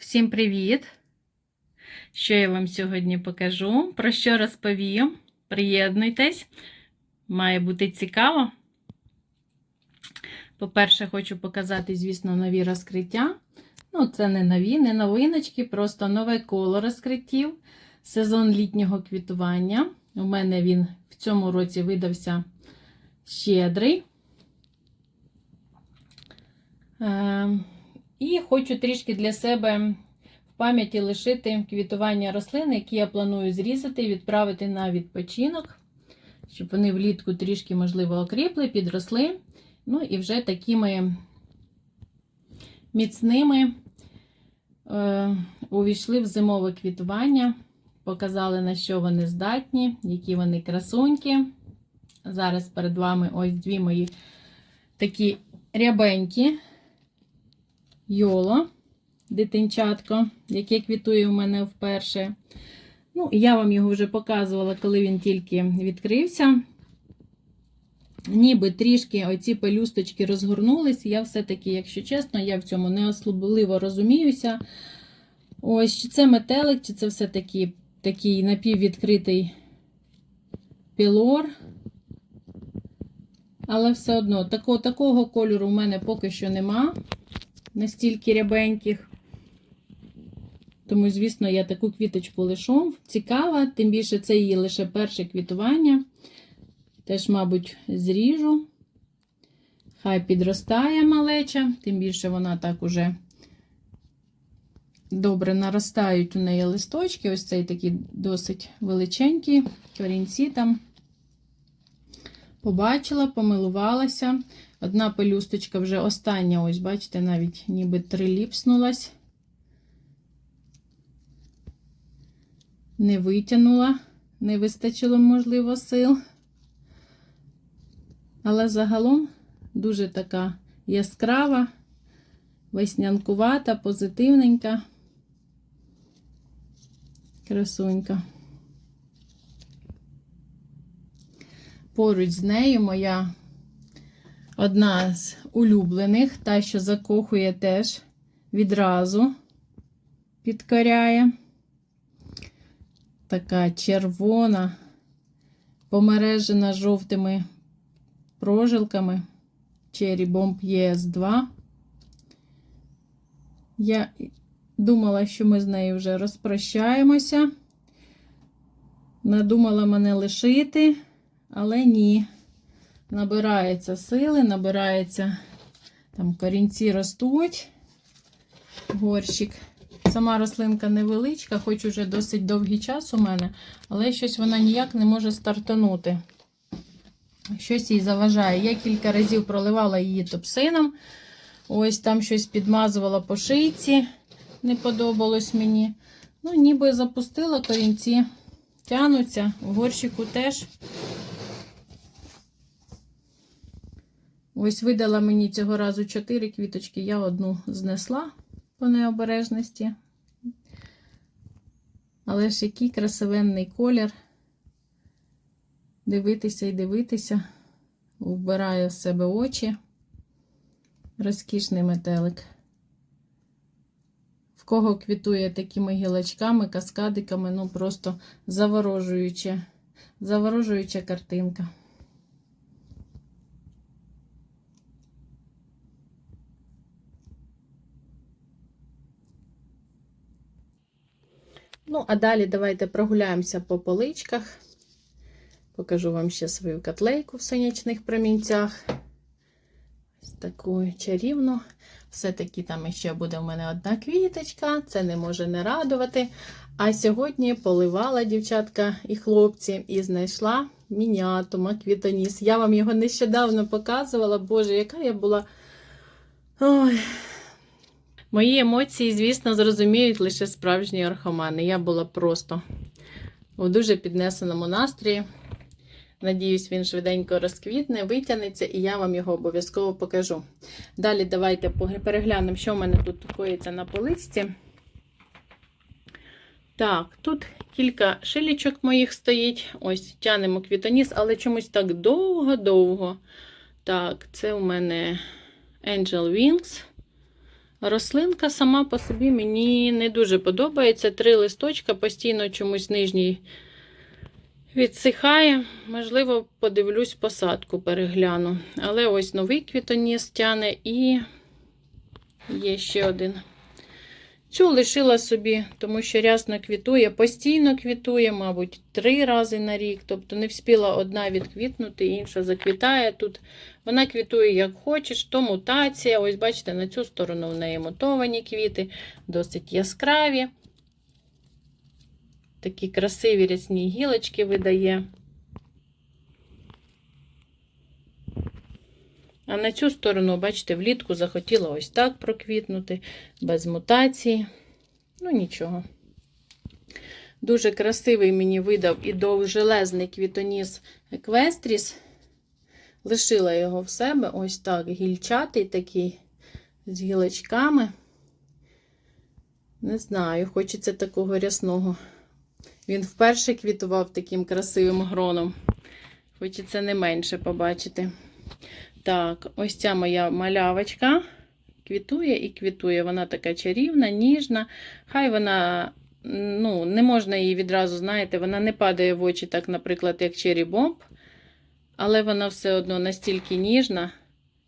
Всім привіт! Що я вам сьогодні покажу? Про що розповім? Приєднуйтесь, має бути цікаво. По-перше, хочу показати, звісно, нові розкриття. Ну, це не нові, не новиночки, просто нове коло розкриттів. Сезон літнього квітування. У мене він в цьому році видався щедрий. Е, і хочу трішки для себе в пам'яті лишити квітування рослин, які я планую зрізати і відправити на відпочинок, щоб вони влітку трішки, можливо, окріпли, підросли. Ну і вже такими міцними е, увійшли в зимове квітування, показали, на що вони здатні, які вони красуньки. Зараз перед вами ось дві мої такі рябенькі йоло, дитинчатко, яке квітує у мене вперше. Ну, я вам його вже показувала, коли він тільки відкрився. Ніби трішки оці пелюсточки розгорнулись. Я все-таки, якщо чесно, я в цьому не особливо розуміюся. Ось, чи це метелик, чи це все-таки такий напіввідкритий пілор. Але все одно, такого, такого кольору у мене поки що нема настільки рябеньких. Тому, звісно, я таку квіточку лишу. Цікава, тим більше це її лише перше квітування. Теж, мабуть, зріжу. Хай підростає малеча, тим більше вона так уже добре наростають у неї листочки. Ось цей такий досить величенький, корінці там. Побачила, помилувалася. Одна пелюсточка вже остання, ось, бачите, навіть ніби триліпснулась. Не витягнула, не вистачило, можливо, сил. Але загалом дуже така яскрава, веснянкувата, позитивненька, красунька. Поруч з нею моя одна з улюблених, та, що закохує теж відразу підкоряє. Така червона, помережена жовтими прожилками Cherry Bomb ES2. Я думала, що ми з нею вже розпрощаємося. Надумала мене лишити, але ні. Набирається сили, набирається, там корінці ростуть, горщик. Сама рослинка невеличка, хоч уже досить довгий час у мене, але щось вона ніяк не може стартанути. Щось їй заважає. Я кілька разів проливала її топсином. Ось там щось підмазувала по шийці, не подобалось мені. Ну, ніби запустила корінці, тянуться, в горщику теж. Ось видала мені цього разу 4 квіточки, я одну знесла по необережності. Але ж який красивенний колір. Дивитися і дивитися, вбирає в себе очі. Розкішний метелик. В кого квітує такими гілочками, каскадиками, ну просто заворожуюча, заворожуюча картинка. Ну, а далі давайте прогуляємося по поличках. Покажу вам ще свою котлейку в сонячних промінцях. Ось таку чарівну. Все-таки там ще буде в мене одна квіточка, це не може не радувати. А сьогодні поливала дівчатка і хлопці, і знайшла мініатума квітоніс. Я вам його нещодавно показувала. Боже, яка я була. Ой. Мої емоції, звісно, зрозуміють лише справжні архомани. Я була просто у дуже піднесеному настрої. Надіюсь, він швиденько розквітне, витягнеться, і я вам його обов'язково покажу. Далі давайте переглянемо, що в мене тут коїться на поличці. Так, тут кілька шилічок моїх стоїть. Ось тянемо квітоніс, але чомусь так довго-довго. Так, це у мене Angel Wings. Рослинка сама по собі мені не дуже подобається. Три листочка, постійно чомусь нижній відсихає. Можливо, подивлюсь посадку, перегляну. Але ось новий квітоніс тяне і є ще один. Цю лишила собі, тому що рясно квітує, постійно квітує, мабуть, три рази на рік. Тобто не вспіла одна відквітнути, інша заквітає. Тут вона квітує як хочеш, то мутація. Ось, бачите, на цю сторону в неї мутовані квіти, досить яскраві. Такі красиві рясні гілочки видає. А на цю сторону, бачите, влітку захотіла ось так проквітнути, без мутації. Ну, нічого. Дуже красивий мені видав і довжелезний квітоніс Еквестріс. Лишила його в себе ось так, гільчатий такий, з гілочками. Не знаю, хочеться такого рясного. Він вперше квітував таким красивим гроном. Хочеться не менше побачити. Так, ось ця моя малявочка квітує і квітує. Вона така чарівна, ніжна. Хай вона, ну, не можна її відразу, знаєте, вона не падає в очі, так, наприклад, як Cherry Bomb. Але вона все одно настільки ніжна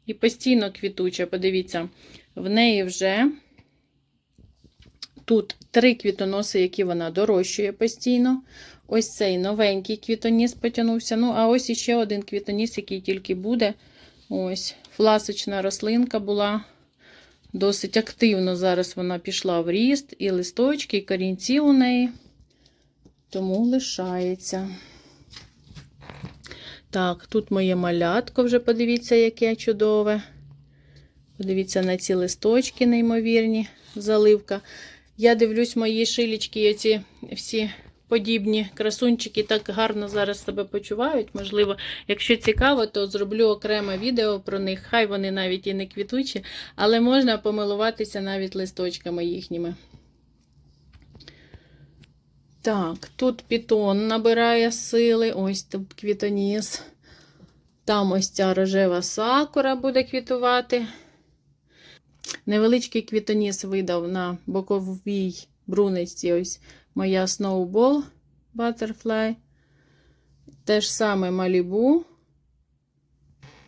і постійно квітуча. Подивіться, в неї вже тут три квітоноси, які вона дорощує постійно. Ось цей новенький квітоніс потягнувся. Ну, а ось іще один квітоніс, який тільки буде. Ось, фласочна рослинка була. Досить активно зараз вона пішла в ріст, і листочки, і корінці у неї. Тому лишається. Так, тут моє малятко вже подивіться, яке чудове. Подивіться на ці листочки, неймовірні, заливка. Я дивлюсь, мої шилічки, оці всі подібні красунчики так гарно зараз себе почувають. Можливо, якщо цікаво, то зроблю окреме відео про них. Хай вони навіть і не квітучі, але можна помилуватися навіть листочками їхніми. Так, тут пітон набирає сили, ось тут квітоніс. Там ось ця рожева сакура буде квітувати. Невеличкий квітоніс видав на боковій бруничці ось моя Snowball Butterfly. Те ж саме Малібу,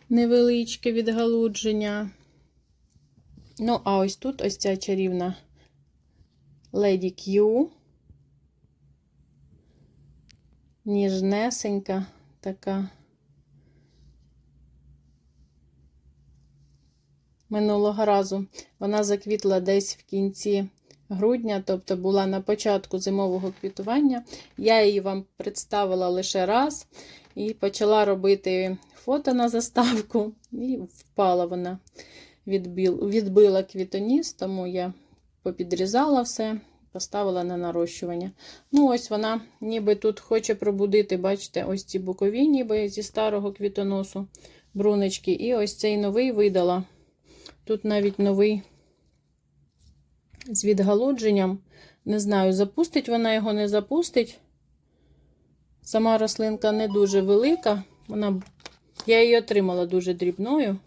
невеличке відгалудження. Ну, а ось тут ось ця чарівна Lady Q. Ніжнесенька така. Минулого разу вона заквітла десь в кінці грудня, тобто була на початку зимового квітування. Я її вам представила лише раз і почала робити фото на заставку, і впала вона, відбил, відбила квітоніс, тому я попідрізала все, поставила на нарощування. Ну, ось вона ніби тут хоче пробудити, бачите, ось ці бокові, ніби зі старого квітоносу брунечки. І ось цей новий видала. Тут навіть новий з відгалудженням. Не знаю, запустить вона його, не запустить. Сама рослинка не дуже велика. Вона, Я її отримала дуже дрібною,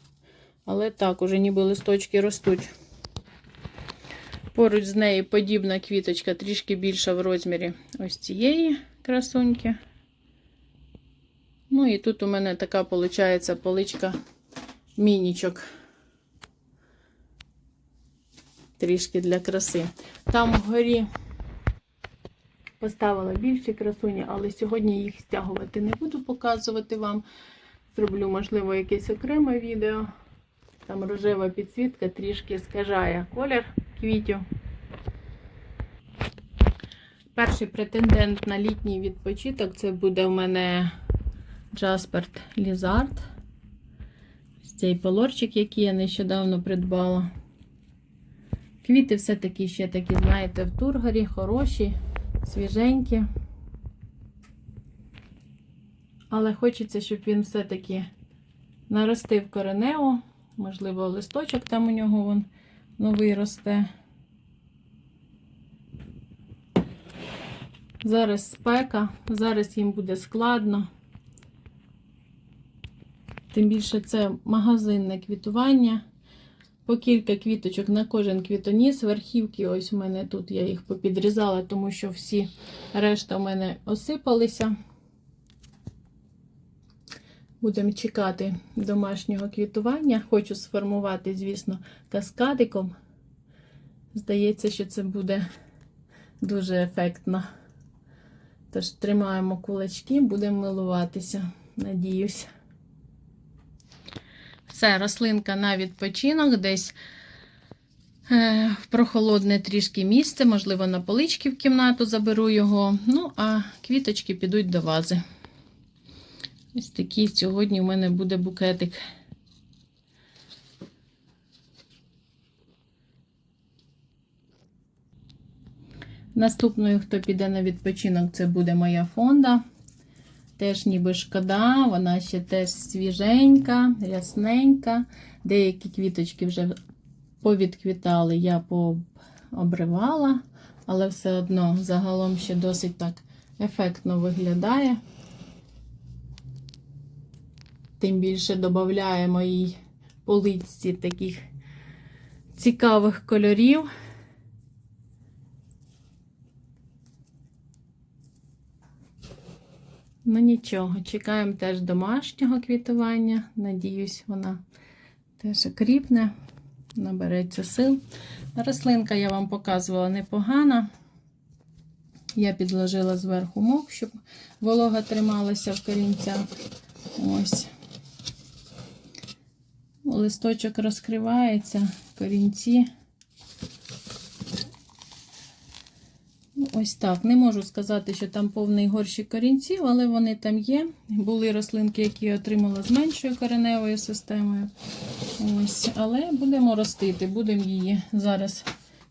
але так, уже ніби листочки ростуть. Поруч з нею подібна квіточка, трішки більша в розмірі ось цієї красуньки. Ну і тут у мене така, виходить, поличка мінічок трішки для краси. Там вгорі поставила більші красуні, але сьогодні їх стягувати не буду показувати вам. Зроблю, можливо, якесь окреме відео. Там рожева підсвітка трішки скажає колір квітів. Перший претендент на літній відпочинок це буде в мене Джасперт Лізард. Цей полорчик, який я нещодавно придбала. Квіти все-таки ще такі, знаєте, в тургорі, хороші, свіженькі. Але хочеться, щоб він все-таки наростив коренево. Можливо, листочок там у нього вон новий росте. Зараз спека, зараз їм буде складно. Тим більше це магазинне квітування. По кілька квіточок на кожен квітоніс. Верхівки, ось у мене тут я їх попідрізала, тому що всі решта у мене осипалися. Будемо чекати домашнього квітування. Хочу сформувати, звісно, каскадиком. Здається, що це буде дуже ефектно. Тож тримаємо кулачки, будемо милуватися. Надіюсь. Все, рослинка на відпочинок, десь е, в прохолодне трішки місце, можливо, на полички в кімнату заберу його. Ну, а квіточки підуть до вази. Ось такий сьогодні у мене буде букетик. Наступною, хто піде на відпочинок, це буде моя фонда. Теж ніби шкода, вона ще теж свіженька, рясненька. Деякі квіточки вже повідквітали, я пообривала, але все одно загалом ще досить так ефектно виглядає. Тим більше додаємо їй поличці таких цікавих кольорів. Ну нічого, чекаємо теж домашнього квітування. Надіюсь, вона теж окріпне, набереться сил. Рослинка я вам показувала непогана. Я підложила зверху мох, щоб волога трималася в корінцях. Ось. Листочок розкривається, корінці. Ось так. Не можу сказати, що там повний горщик корінців, але вони там є. Були рослинки, які я отримала з меншою кореневою системою. Ось. Але будемо ростити, будемо її зараз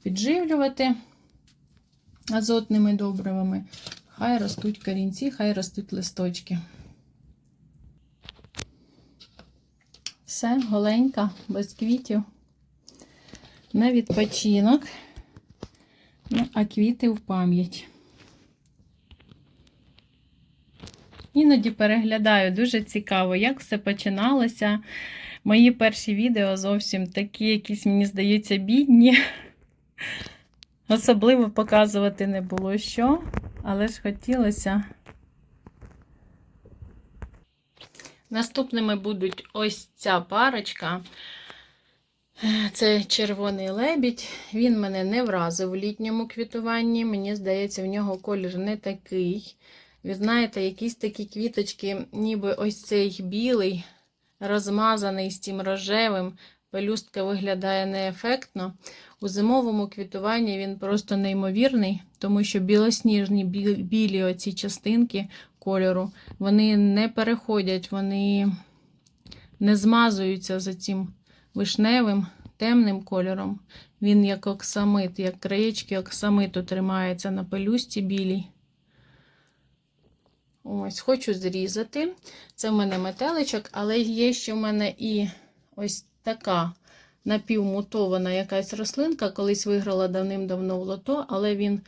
підживлювати азотними добривами. Хай ростуть корінці, хай ростуть листочки. Все, голенька, без квітів. На відпочинок. Ну, а квіти в пам'ять. Іноді переглядаю, дуже цікаво, як все починалося. Мої перші відео зовсім такі, якісь, мені здається, бідні. Особливо показувати не було що, але ж хотілося. Наступними будуть ось ця парочка. Це червоний лебідь. Він мене не вразив у літньому квітуванні. Мені здається, в нього колір не такий. Ви знаєте, якісь такі квіточки, ніби ось цей білий, розмазаний з тим рожевим. Пелюстка виглядає неефектно. У зимовому квітуванні він просто неймовірний, тому що білосніжні білі оці частинки кольору, вони не переходять, вони не змазуються за цим вишневим, темним кольором. Він як оксамит, як краєчки оксамиту тримається на пелюсті білій. Ось, хочу зрізати. Це в мене метеличок, але є ще в мене і ось така напівмутована якась рослинка. Колись виграла давним-давно в лото, але він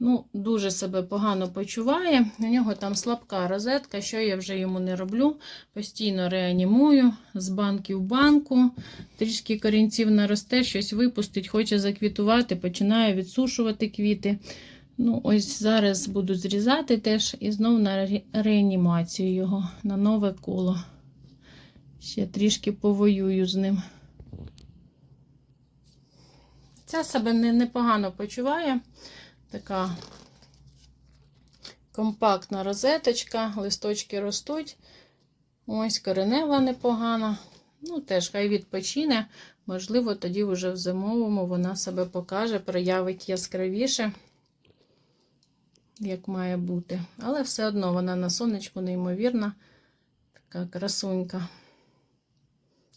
ну, дуже себе погано почуває. У нього там слабка розетка, що я вже йому не роблю. Постійно реанімую з банки в банку. Трішки корінців наросте, щось випустить, хоче заквітувати, починає відсушувати квіти. Ну, ось зараз буду зрізати теж і знову на реанімацію його на нове коло. Ще трішки повоюю з ним. Ця себе непогано почуває. Така компактна розеточка, листочки ростуть. Ось коренева непогана. Ну, теж хай відпочине. Можливо, тоді вже в зимовому вона себе покаже, проявить яскравіше, як має бути. Але все одно вона на сонечку неймовірна, така красунька.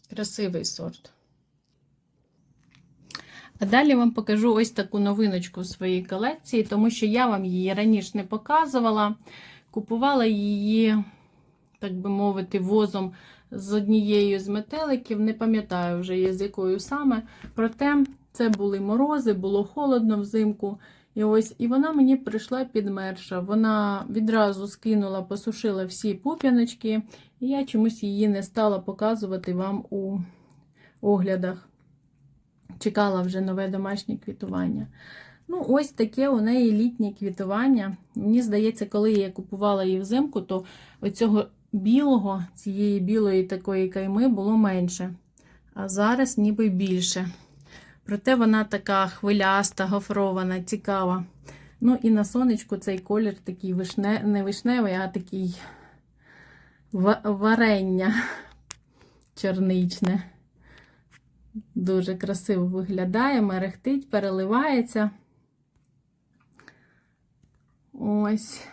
Красивий сорт. А далі вам покажу ось таку новиночку в своїй колекції, тому що я вам її раніше не показувала. Купувала її, так би мовити, возом з однією з метеликів. Не пам'ятаю вже з якою саме. Проте це були морози, було холодно взимку. І ось, і вона мені прийшла підмерша. Вона відразу скинула, посушила всі пуп'яночки, і я чомусь її не стала показувати вам у оглядах. Чекала вже нове домашнє квітування. Ну, ось таке у неї літнє квітування. Мені здається, коли я купувала її взимку, то оцього білого, цієї білої такої кайми було менше. А зараз ніби більше. Проте вона така хвиляста, гофрована, цікава. Ну і на сонечку цей колір такий вишне, не вишневий, а такий варення чорничне. Дуже красиво виглядає, мерехтить, переливається. Ось.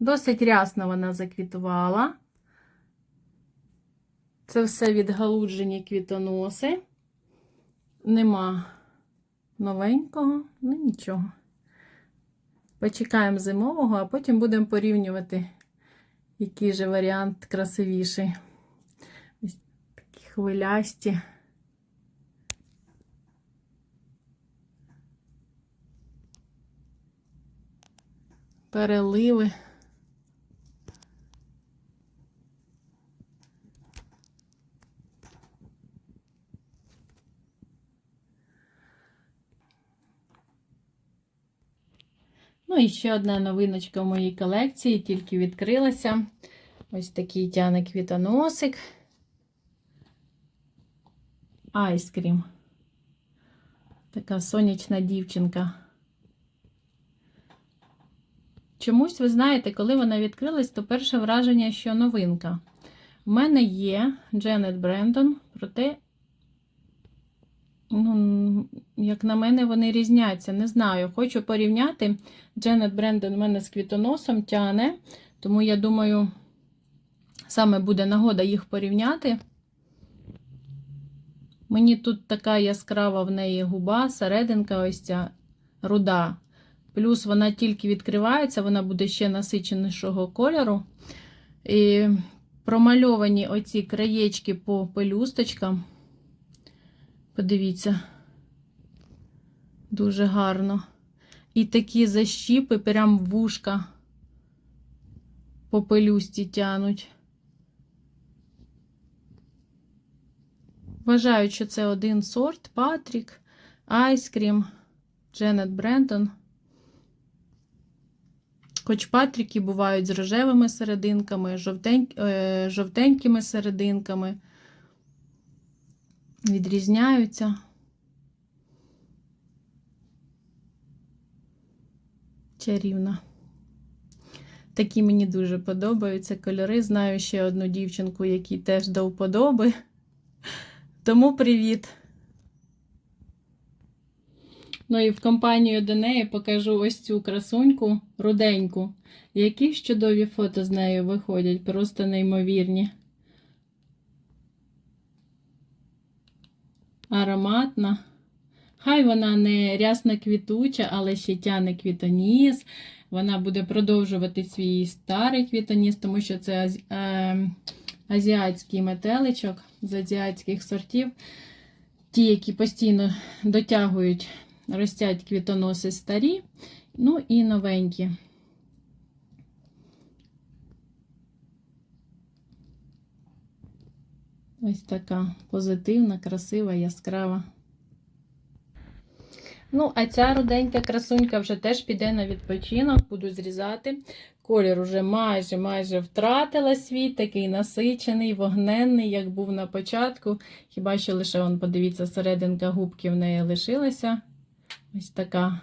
Досить рясно вона заквітувала. Це все відгалуджені квітоноси. Нема новенького, ну нічого. Почекаємо зимового, а потім будемо порівнювати, який же варіант красивіший. Ось такі хвилясті. Переливи. Ну і ще одна новиночка в моїй колекції, тільки відкрилася. Ось такий тяне квітоносик. Айскрім. Така сонячна дівчинка. Чомусь, ви знаєте, коли вона відкрилась, то перше враження, що новинка. У мене є Дженет Брендон, проте, ну, як на мене, вони різняться. Не знаю. Хочу порівняти. Дженет Брендон у мене з квітоносом тяне, тому я думаю, саме буде нагода їх порівняти. Мені тут така яскрава в неї губа, серединка ось ця руда. Плюс вона тільки відкривається, вона буде ще насиченішого кольору. І промальовані оці краєчки по пелюсточкам. Подивіться, дуже гарно. І такі защіпи, прям вушка по пелюсті тянуть. Вважаю, що це один сорт Патрік, Айскрім, Дженет Брентон. Хоч патріки бувають з рожевими серединками, жовтень... е, жовтенькими серединками, відрізняються. Чарівна. Такі мені дуже подобаються кольори. Знаю ще одну дівчинку, якій теж до вподоби. Тому привіт! Ну і в компанію до неї покажу ось цю красуньку руденьку. Які чудові фото з нею виходять, просто неймовірні. Ароматна. Хай вона не рясно квітуча, але ще тяне квітоніс. Вона буде продовжувати свій старий квітоніс, тому що це азі... е... азіатський метеличок з азіатських сортів. Ті, які постійно дотягують ростять квітоноси старі, ну і новенькі. Ось така позитивна, красива, яскрава. Ну, а ця руденька красунька вже теж піде на відпочинок, буду зрізати. Колір уже майже майже втратила свій, такий насичений, вогненний, як був на початку. Хіба що лише, он, подивіться, серединка губки в неї лишилася. Ось така.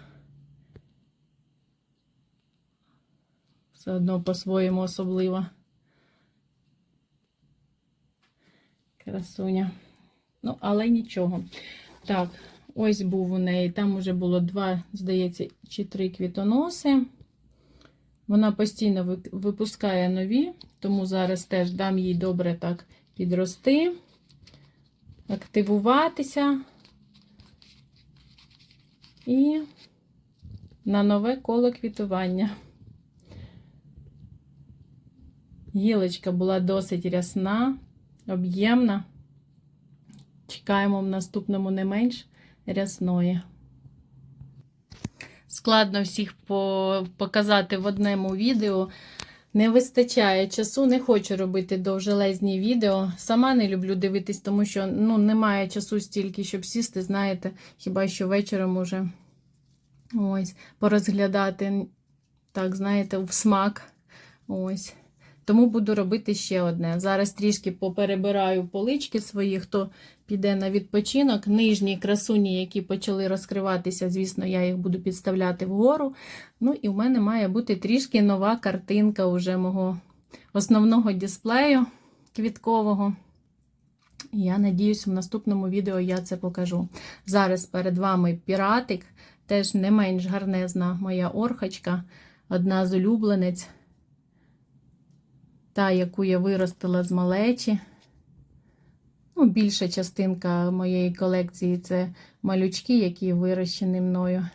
Все одно по-своєму особлива. Красуня. Ну, але нічого. Так, ось був у неї. Там уже було два, здається, чи три квітоноси. Вона постійно випускає нові, тому зараз теж дам їй добре так підрости, активуватися. І на нове коло квітування. Гілочка була досить рясна, об'ємна. Чекаємо в наступному не менш рясної. Складно всіх показати в одному відео. Не вистачає часу, не хочу робити довжелезні відео. Сама не люблю дивитись, тому що ну, немає часу стільки, щоб сісти, знаєте, хіба що вечором уже ось, порозглядати, так, знаєте, в смак. Ось. Тому буду робити ще одне. Зараз трішки поперебираю полички свої, хто піде на відпочинок. Нижні красуні, які почали розкриватися, звісно, я їх буду підставляти вгору. Ну і в мене має бути трішки нова картинка уже мого основного дисплею квіткового. Я надіюсь, в наступному відео я це покажу. Зараз перед вами піратик, теж не менш гарнезна моя орхочка, одна з улюбленець, та, яку я виростила з малечі. Ну, більша частинка моєї колекції це малючки, які вирощені мною.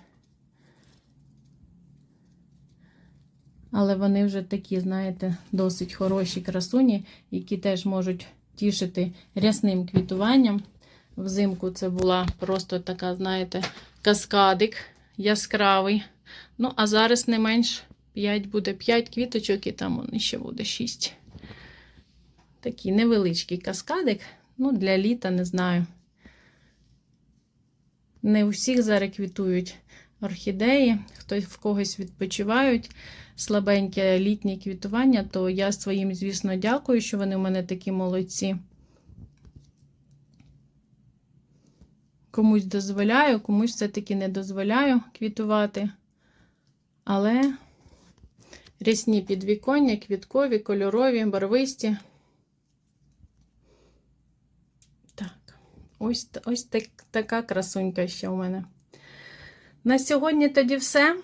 Але вони вже такі, знаєте, досить хороші красуні, які теж можуть тішити рясним квітуванням. Взимку це була просто така, знаєте, каскадик яскравий. Ну, а зараз не менш 5 буде 5 квіточок, і там он ще буде 6. Такий невеличкий каскадик. Ну, для літа не знаю. Не у всіх зараз квітують орхідеї, хтось в когось відпочивають слабеньке літнє квітування, то я своїм, звісно, дякую, що вони в мене такі молодці. Комусь дозволяю, комусь все-таки не дозволяю квітувати. Але рясні підвіконня, квіткові, кольорові, барвисті. Так, ось, ось так, така красунька ще у мене. На сьогодні тоді все.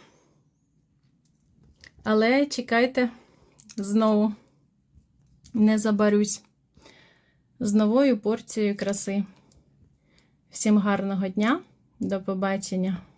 Але чекайте, знову не забарюсь з новою порцією краси. Всім гарного дня, до побачення!